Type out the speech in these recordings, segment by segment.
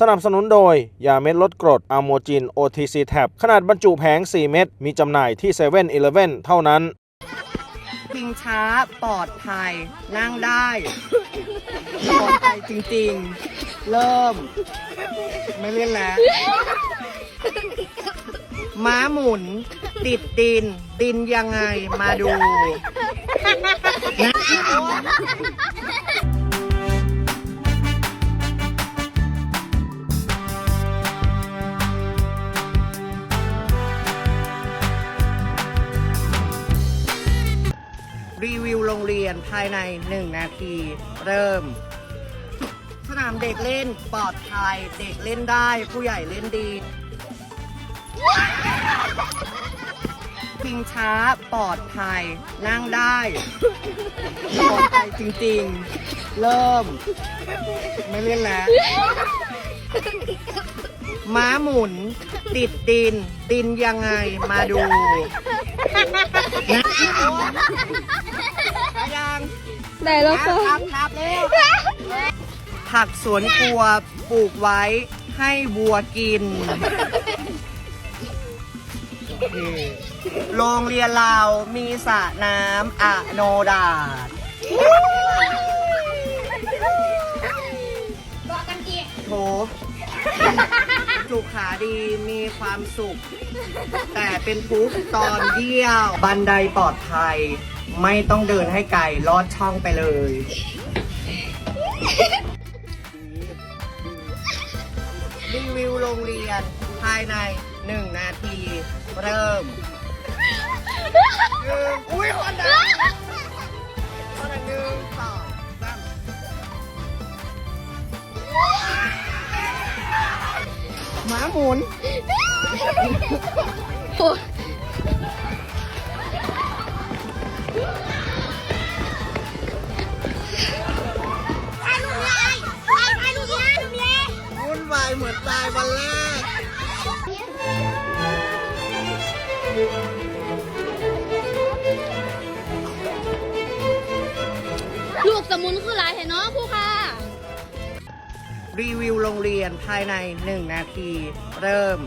สนับสนุนโดย ยาเม็ดลดกรดอะโมจิน OTC Tab ขนาดบรรจุแผง 4 เม็ด มีจำหน่ายที่7 e เ e ่ e อเท่านั้น พิงช้าปลอดภัย นั่งได้ ปลอดภัยจริงๆ เริ่ม ไม่เล่นแล้ว ม้าหมุน ติดดิน ดินยังไงมาดู วิวโรงเรียนภายใน 1 นาที เริ่ม สนามเด็กเล่นปลอดภัยเด็กเล่นได้ผู้ใหญ่เล่นดีพิงช้าปลอดภัยนั่งได้ปลอดภัยจริงๆ เริ่ม ไม่เล่นแล้ว ม้าหมุน ติดดินดินยังไงมาดูนะยังได้แล้วคค่ะรับครับเร็วผักสวนครัวปลูกไว้ให้วัวกินโอเคโรงเรียนเรามีสระน้ำอะโนดาต โถจุกขาดีมีความสุข แต่เป็นทุกข์ตอนเยี่ยว บันไดปลอดภัย ไม่ต้องเดินให้ไกลลอดช่องไปเลย รีวิวโรงเรียนภายใน 1 นาที เริ่ม อุ้ยคนดัง หมาหมุนวุ่นวายเหมือนตายวันแรก ลูกสมุนคือหลายเห็นเนาะผู้ค่ะ รีวิวโรงเรียนภายใน 1 นาที เริ่ม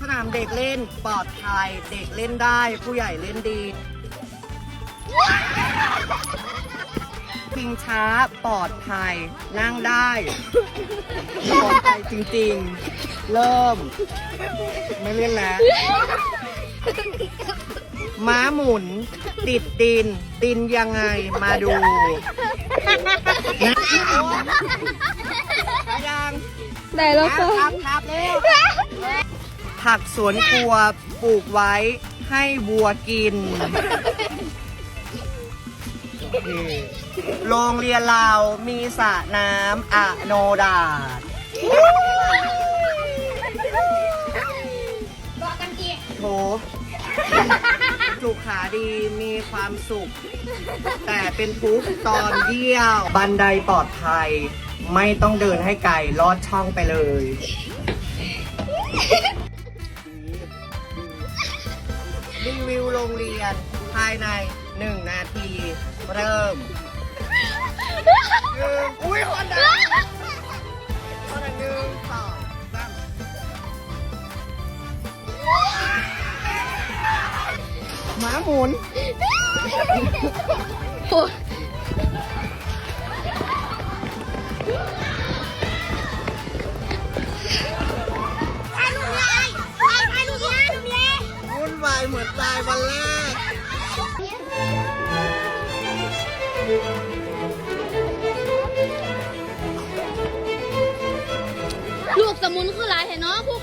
สนามเด็กเล่นปลอดภัยเด็กเล่นได้ผู้ใหญ่เล่นดีพิงช้าปลอดภัยนั่งได้ปลอดภัยจริงๆ เริ่ม ไม่เล่นแล้ว ม้าหมุน ติดดิน ดินยังไงมาดูนะยังได้แล้วคค่ะรับครับเร็วผักสวนครัวปลูกไว้ให้วัวกินโอเคโรงเรียนเรามีสระน้ำอะโนดาตโถ จุขาดีมีความสุข แต่เป็นทุกข์ตอนเยี่ยว บันไดปลอดภัย ไม่ต้องเดินให้ไกลลอดช่องไปเลยรีวิวโรงเรียนภายใน1นาที เริ่มอุ้ยคนดัง หมาหมุนวุ่นวายเหมือนตายวันแรก ลูกสมุนคือหลายเห็นเนาะผู้